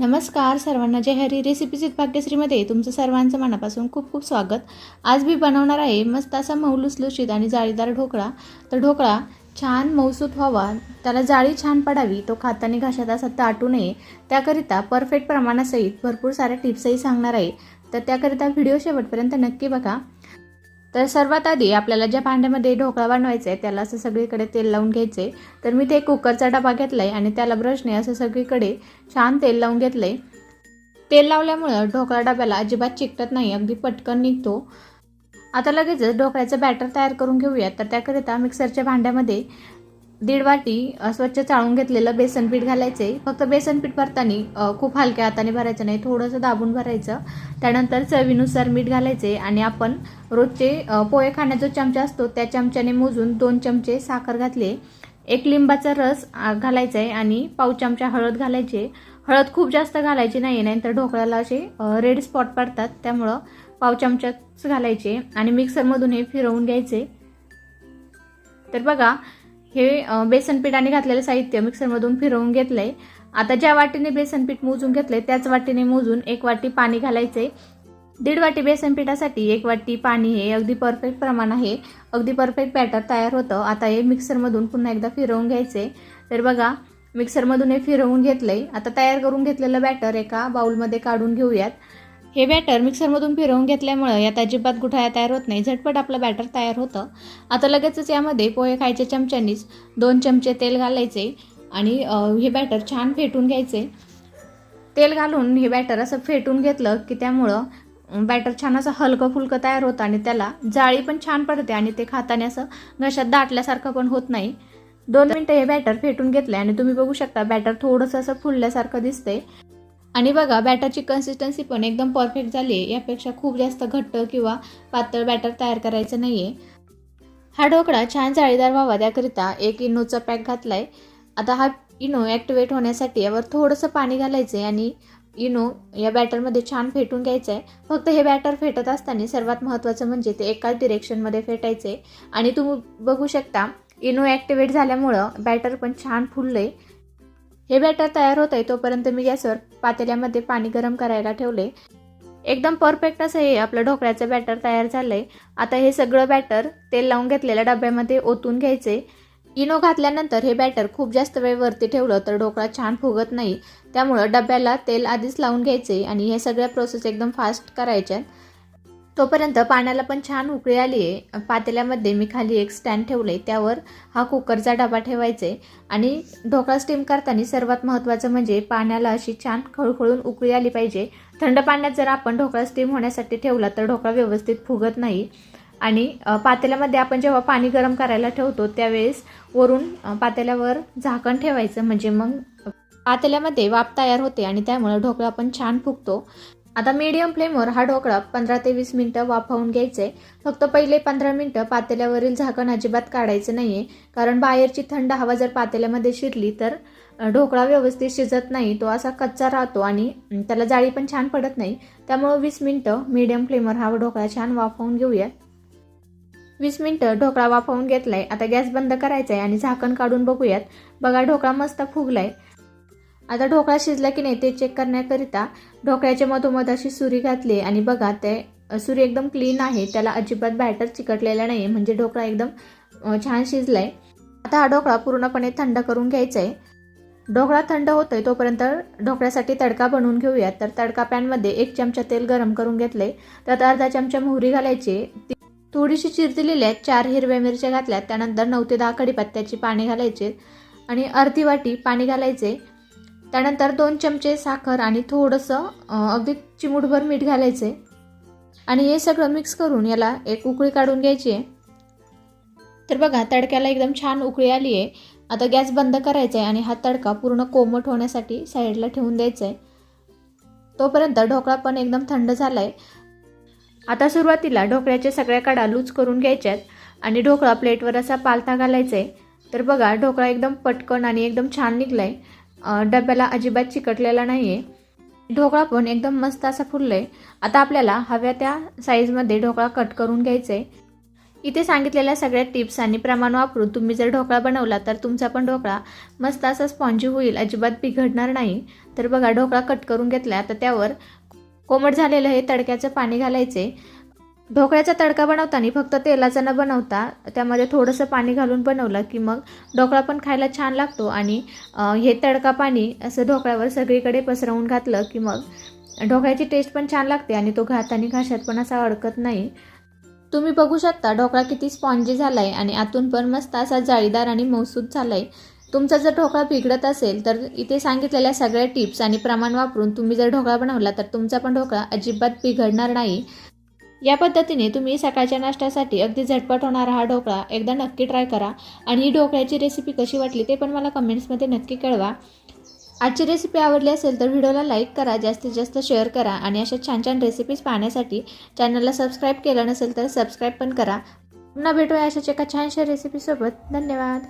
नमस्कार सर्वांना जय हरी. रेसिपीज विथ भाग्यश्रीमध्ये तुमचं सर्वांचं मनापासून खूप खूप स्वागत. आज मी बनवणार आहे मस्त असा मऊ लुसलुशीत आणि जाळीदार ढोकळा. तर ढोकळा छान मऊसूत व्हावा. त्याला जाळी छान पडावी. तो खाताना घाशात असा ताटू नये. त्याकरिता परफेक्ट प्रमाणासहित भरपूर साऱ्या टिप्सही सांगणार आहे. तर त्याकरिता व्हिडिओ शेवटपर्यंत नक्की बघा. तर सर्वात आधी आपल्याला ज्या भांड्यामध्ये ढोकळा बनवायचा आहे त्याला असं सगळीकडे तेल लावून घ्यायचं आहे तर मी ते कुकरचा डबा घेतला आहे आणि त्याला ब्रशने असं सगळीकडे छान तेल लावून घेतलं आहे तेल लावल्यामुळं ढोकळा डब्याला अजिबात चिकटत नाही अगदी पटकन निघतो. आता लगेचच ढोकळ्याचं बॅटर तयार करून घेऊयात. तर त्याकरिता मिक्सरच्या भांड्यामध्ये दीड वाटी स्वच्छ चाळून घेतलेलं बेसन पीठ घालायचे. फक्त बेसन पीठ भरताना खूप हलक्या हाताने भरायचं नाही थोडंसं दाबून भरायचं. त्यानंतर चवीनुसार मीठ घालायचे आणि आपण रोजचे पोहे खाण्याचा जो चमचा असतो त्या चमच्याने मोजून दोन चमचे साखर घातले. एक लिंबाचा रस घालायचा आहे आणि पाव चमचा हळद घालायचे. हळद खूप जास्त घालायची नाही नाहीतर ढोकळ्याला असे रेड स्पॉट पडतात. त्यामुळं पाव चमचाच घालायचे आणि मिक्सरमधून हे फिरवून घ्यायचे. तर बघा हे अ, बेसन पीठाने घातलेलं साहित्य मिक्सरमधून फिरवून घेतलंय. आता ज्या वाटीने बेसन पीठ मोजून घेतलंय त्याच वाटीने मोजून एक वाटी पाणी घालायचंय. दीड वाटी बेसन पिठासाठी एक वाटी पाणी हे अगदी परफेक्ट प्रमाण आहे. अगदी परफेक्ट बॅटर तयार होतं. आता हे मिक्सरमधून पुन्हा एकदा फिरवून घ्यायचे तर बघा मिक्सरमधून हे फिरवून घेतलंय. आता तयार करून घेतलेलं बॅटर एका बाउलमध्ये काढून घेऊयात. हे बॅटर मिक्सरमधून फिरवून घेतल्यामुळं यात अजिबात गुठाया तयार होत नाही. झटपट आपलं बॅटर तयार होतं. आता लगेचच यामध्ये पोहे खायच्या चमच्यानीच दोन चमचे तेल घालायचे आणि हे बॅटर छान फेटून घ्यायचे. तेल घालून हे बॅटर असं फेटून घेतलं की त्यामुळं बॅटर छान असं हलकं फुलकं तयार होतं आणि त्याला जाळी पण छान पडते आणि ते खाताना असं घशात दाटल्यासारखं पण होत नाही. दोन मिनटं हे बॅटर फेटून घेतलं आणि तुम्ही बघू शकता बॅटर थोडंसं असं फुलल्यासारखं दिसतंय. आणि बघा बॅटरची कन्सिस्टन्सी पण एकदम परफेक्ट झाली आहे. यापेक्षा खूप जास्त घट्ट किंवा पातळ बॅटर तयार करायचं नाही आहे हा ढोकळा छान जाळीदार व्हावा त्याकरिता एक इनोचा पॅक घातलाय. आता हा इनो ॲक्टिवेट होण्यासाठी यावर थोडंसं पाणी घालायचं आहे आणि इनो या बॅटरमध्ये छान फेटून घ्यायचं आहे फक्त हे बॅटर फेटत असताना सर्वात महत्त्वाचं म्हणजे ते एकाच डिरेक्शनमध्ये फेटायचं आहे आणि तुम्ही बघू शकता इनो ॲक्टिवेट झाल्यामुळं बॅटर पण छान फुललं आहे हे बॅटर तयार होत आहे तोपर्यंत मी गॅसवर पातेल्यामध्ये पाणी गरम करायला ठेवले. एकदम परफेक्ट असं हे आपलं ढोकळ्याचं बॅटर तयार झालंय. आता हे सगळं बॅटर तेल लावून घेतलेल्या डब्यामध्ये ओतून घ्यायचे. इनो घातल्यानंतर हे बॅटर खूप जास्त वेळ वरती ठेवलं तर ढोकळा छान फुगत नाही. त्यामुळं डब्याला तेल आधीच लावून घ्यायचे आणि हे सगळ्या प्रोसेस एकदम फास्ट करायच्या तोपर्यंत पाण्याला पण छान उकळी आली आहे पातेल्यामध्ये मी खाली एक स्टँड ठेवलं आहे त्यावर हा कुकरचा डबा ठेवायचा आहे आणि ढोकळा स्टीम करताना सर्वात महत्त्वाचं म्हणजे पाण्याला अशी छान खळखळून उकळी आली पाहिजे. थंड पाण्यात जर आपण ढोकळा स्टीम होण्यासाठी ठेवला तर ढोकळा व्यवस्थित फुगत नाही. आणि पातेल्यामध्ये आपण जेव्हा पाणी गरम करायला ठेवतो त्यावेळेस वरून पातेल्यावर झाकण ठेवायचं. म्हणजे मग पातेल्यामध्ये वाफ तयार होते आणि त्यामुळे ढोकळा पण छान फुगतो. आता मीडियम फ्लेमवर हा ढोकळा पंधरा ते वीस मिनटं वाफवून घ्यायचे. आहे फक्त पहिले पंधरा मिनटं पातेल्यावरील झाकण अजिबात काढायचं नाही आहे कारण बाहेरची थंड हवा जर पातेल्यामध्ये शिरली तर ढोकळा व्यवस्थित शिजत नाही. तो असा कच्चा राहतो आणि त्याला जाळी पण छान पडत नाही. त्यामुळं वीस मिनटं मीडियम फ्लेमवर हा ढोकळा छान वाफवून घेऊयात. वीस मिनटं ढोकळा वाफवून घेतलाय. आता गॅस बंद करायचा आहे आणि झाकण काढून बघूयात. बघा ढोकळा मस्त फुगलाय. आता ढोकळा शिजला की नाही ते चेक करण्याकरिता ढोकळ्याच्या मधोमध अशी सुरी घातली आणि बघा ते सुरी एकदम क्लीन आहे. त्याला अजिबात बॅटर चिकटलेला नाही म्हणजे ढोकळा एकदम छान शिजलाय. आता हा ढोकळा पूर्णपणे थंड करून घ्यायचा आहे ढोकळा थंड होतोय तोपर्यंत ढोकळ्यासाठी तडका बनवून घेऊयात. तर तडका पॅनमध्ये एक चमचा तेल गरम करून घेतले त्यात अर्धा चमचा मोहरी घालायची. थोडीशी चिरदिलेली आहेत. चार हिरव्या मिरच्या घातल्यात. त्यानंतर नऊ ते दहा कढीपत्त्याची पाणी घालायचे आणि अर्धी वाटी पाणी घालायचे त्यानंतर दोन चमचे साखर आणि थोडंसं अगदी चिमूटभर मीठ घालायचे. आणि हे सगळं मिक्स करून याला एक उकळी काढून घ्यायची आहे. तर बघा तडक्याला एकदम छान उकळी आली आहे. आता गॅस बंद करायचा आहे आणि हा तडका पूर्ण कोमट होण्यासाठी साईडला ठेवून द्यायचा आहे. तोपर्यंत ढोकळा पण एकदम थंड झाला आहे आता सुरुवातीला ढोकळ्याच्या सगळ्या काडा लूज करून घ्यायच्यात आणि ढोकळा प्लेटवर असा पालथा घालायचा आहे. तर बघा ढोकळा एकदम पटकन आणि एकदम छान निघला आहे डब्याला अजिबात चिकटलेला नाही आहे ढोकळा पण एकदम मस्त असा आहे आता आपल्याला हव्या त्या साईजमध्ये ढोकळा कट करून घ्यायचा आहे इथे सांगितलेल्या सगळ्या टिप्स आणि प्रमाण वापरून तुम्ही जर ढोकळा बनवला तर तुमचा पण ढोकळा मस्त असा स्पॉन्जी होईल अजिबात बिघडणार नाही. तर बघा ढोकळा कट करून घेतला तर त्यावर कोमट झालेलं हे तडक्याचं पाणी घालायचे ढोकळ्याचा तडका बनवताना फक्त तेलाचा न बनवता त्यामध्ये थोडंसं पाणी घालून बनवलं की मग ढोकळा पण खायला छान लागतो. आणि हे तडका पाणी असं ढोकळ्यावर सगळीकडे पसरवून घातलं की मग ढोकळ्याची टेस्ट पण छान लागते आणि तो घात आणि घाशात पण असा अडकत नाही. तुम्ही बघू शकता ढोकळा किती स्पॉन्जी झाला आहे आणि आतून पण मस्त असा जाळीदार आणि मौसूद झाला आहे तुमचा जर ढोकळा बिघडत असेल तर इथे सांगितलेल्या सगळ्या टिप्स आणि प्रमाण वापरून तुम्ही जर ढोकळा बनवला तर तुमचा पण ढोकळा अजिबात बिघडणार नाही. या पद्धतीने तुम्ही सकाळच्या नाश्त्यासाठी अगदी झटपट होणारा हा ढोकळा एकदा नक्की ट्राय करा. आणि ही ढोकळ्याची रेसिपी कशी वाटली ते पण मला कमेंट्समध्ये नक्की कळवा. आजची रेसिपी आवडली असेल तर व्हिडिओला लाईक करा जास्तीत जास्त शेअर करा आणि अशा छान छान रेसिपीज पाहण्यासाठी चॅनलला सबस्क्राईब केलं नसेल तर सबस्क्राईब पण करा. पुन्हा भेटूया अशाच एका छानशा रेसिपीसोबत धन्यवाद.